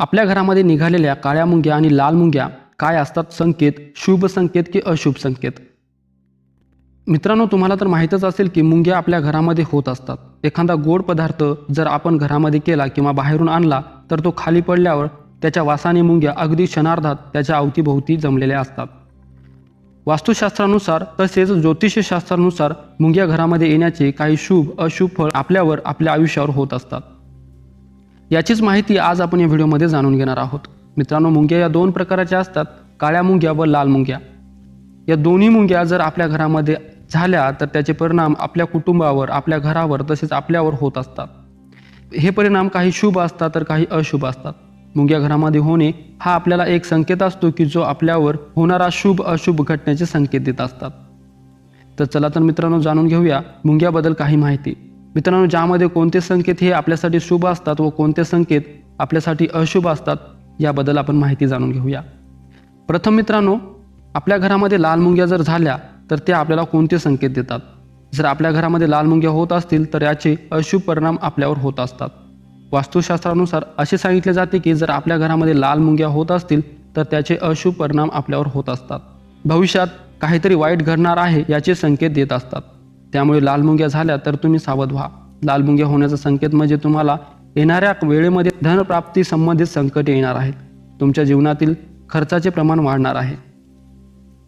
आपल्या घरामध्ये निघालेल्या काळ्या मुंग्या आणि लाल मुंग्या काय असतात? संकेत शुभ संकेत की अशुभ संकेत? मित्रांनो तुम्हाला तर माहीतच असेल की मुंग्या आपल्या घरामध्ये होत असतात. एखादा गोड पदार्थ जर आपण घरामध्ये केला किंवा बाहेरून आणला तर तो खाली पडल्यावर त्याच्या वासाने मुंग्या अगदी क्षणार्धात त्याच्या अवतीभोवती जमलेल्या असतात. वास्तुशास्त्रानुसार तसेच ज्योतिषशास्त्रानुसार मुंग्या घरामध्ये येण्याचे काही शुभ अशुभ फळ आपल्यावर आपल्या आयुष्यावर होत असतात. याचीच माहिती आज आपण या व्हिडिओमध्ये जाणून घेणार आहोत. मित्रांनो मुंग्या या दोन प्रकारच्या असतात काळ्या मुंग्या व लाल मुंग्या. या दोन्ही मुंग्या जर आपल्या घरामध्ये झाल्या तर त्याचे परिणाम आपल्या कुटुंबावर आपल्या घरावर तसेच आपल्यावर होत असतात. हे परिणाम काही शुभ असतात तर काही अशुभ असतात. मुंग्या घरामध्ये होणे हा आपल्याला एक संकेत असतो की जो आपल्यावर होणारा शुभ अशुभ घटनेचे संकेत देत असतात. तर चला तर मित्रांनो जाणून घेऊया मुंग्याबद्दल काही माहिती. मित्रांनो ज्यामध्ये कोणते संकेत हे आपल्यासाठी शुभ असतात व कोणते संकेत आपल्यासाठी अशुभ असतात याबद्दल आपण माहिती जाणून घेऊया. प्रथम मित्रांनो आपल्या घरामध्ये लाल मुंग्या जर झाल्या तर ते आपल्याला कोणते संकेत देतात? जर आपल्या घरामध्ये लाल मुंग्या होत असतील तर याचे अशुभ परिणाम आपल्यावर होत असतात. वास्तुशास्त्रानुसार असे सांगितले जाते की जर आपल्या घरामध्ये लाल मुंग्या होत असतील तर त्याचे अशुभ परिणाम आपल्यावर होत असतात. भविष्यात काहीतरी वाईट घडणार आहे याचे संकेत देत असतात. त्यामुळे लाल मुंग्या झाल्या तर तुम्ही सावध व्हा. लाल मुंग्या होण्याचा संकेत म्हणजे तुम्हाला येणाऱ्या वेळेमध्ये धनप्राप्ती संबंधित संकट येणार आहेत. तुमच्या जीवनातील खर्चाचे प्रमाण वाढणार आहे.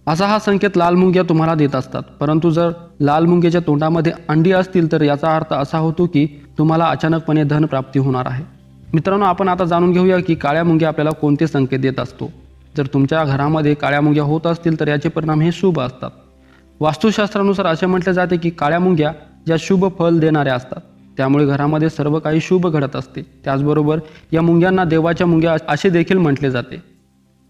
असा हा संकेत लाल मुंग्या तुम्हाला देत असतात. परंतु जर लाल मुंग्याच्या तोंडामध्ये अंडी असतील तर याचा अर्थ असा होतो की तुम्हाला अचानकपणे धनप्राप्ती होणार आहे. मित्रांनो आपण आता जाणून घेऊया की काळ्या मुंग्या आपल्याला कोणते संकेत देत असतो. जर तुमच्या घरामध्ये काळ्या मुंग्या होत असतील तर याचे परिणाम हे शुभ असतात. वास्तुशास्त्रानुसार असे म्हटले जाते की काळ्या मुंग्या ज्या शुभ फल देणाऱ्या असतात त्यामुळे घरामध्ये सर्व काही शुभ घडत असते. त्याचबरोबर या मुंग्यांना देवाच्या मुंग्या असे देखील म्हटले जाते.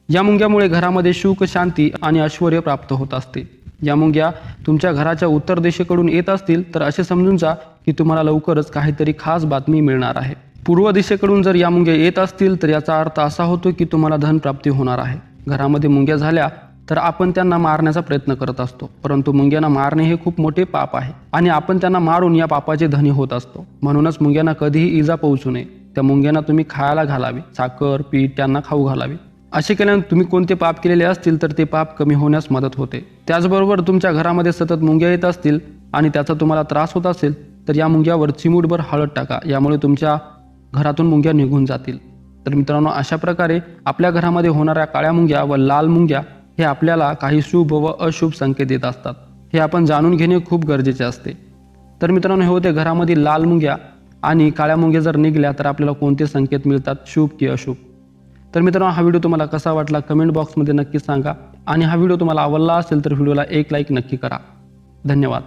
या मुंग्यामुळे घरामध्ये सुख शांती आणि ऐश्वर प्राप्त होत असते. या मुंग्या तुमच्या घराच्या उत्तर दिशेकडून येत असतील तर असे समजून जा की तुम्हाला लवकरच काहीतरी खास बातमी मिळणार आहे. पूर्व दिशेकडून जर या मुंग्या येत असतील तर याचा अर्थ असा होतो की तुम्हाला धनप्राप्ती होणार आहे. घरामध्ये मुंग्या झाल्या तर आपण त्यांना मारण्याचा प्रयत्न करत असतो. परंतु मुंग्यांना मारणे हे खूप मोठे पाप आहे आणि आपण त्यांना मारून या पापाचे धनी होत असतो. म्हणूनच मुंग्यांना कधीही इजा पोहोचू नये. त्या मुंग्यांना तुम्ही खायला घालावे. साखर पीठ त्यांना खाऊ घालावे. असे केल्याने तुम्ही कोणते पाप केलेले असतील तर ते पाप कमी होण्यास मदत होते. त्याचबरोबर तुमच्या घरामध्ये सतत मुंग्या येत असतील आणि त्याचा तुम्हाला त्रास होत असेल तर या मुंग्यावर चिमूटभर हळद टाका. यामुळे तुमच्या घरातून मुंग्या निघून जातील. तर मित्रांनो अशा प्रकारे आपल्या घरामध्ये होणाऱ्या काळ्या मुंग्या व लाल मुंग्या हे आपल्याला काही शुभ व अशुभ संकेत देत असतात. हे आपण जाणून घेणे खूप गरजेचे असते. तर मित्रांनो हे होते घरामधील लाल मुंग्या आणि काळ्या मुंग्या जर निघल्या तर आपल्याला कोणते संकेत मिळतात? शुभ की अशुभ? तर मित्रांनो हा व्हिडिओ तुम्हाला कसा वाटला कमेंट बॉक्समध्ये नक्की सांगा आणि हा व्हिडिओ तुम्हाला आवडला असेल तर व्हिडिओला एक लाईक नक्की करा. धन्यवाद.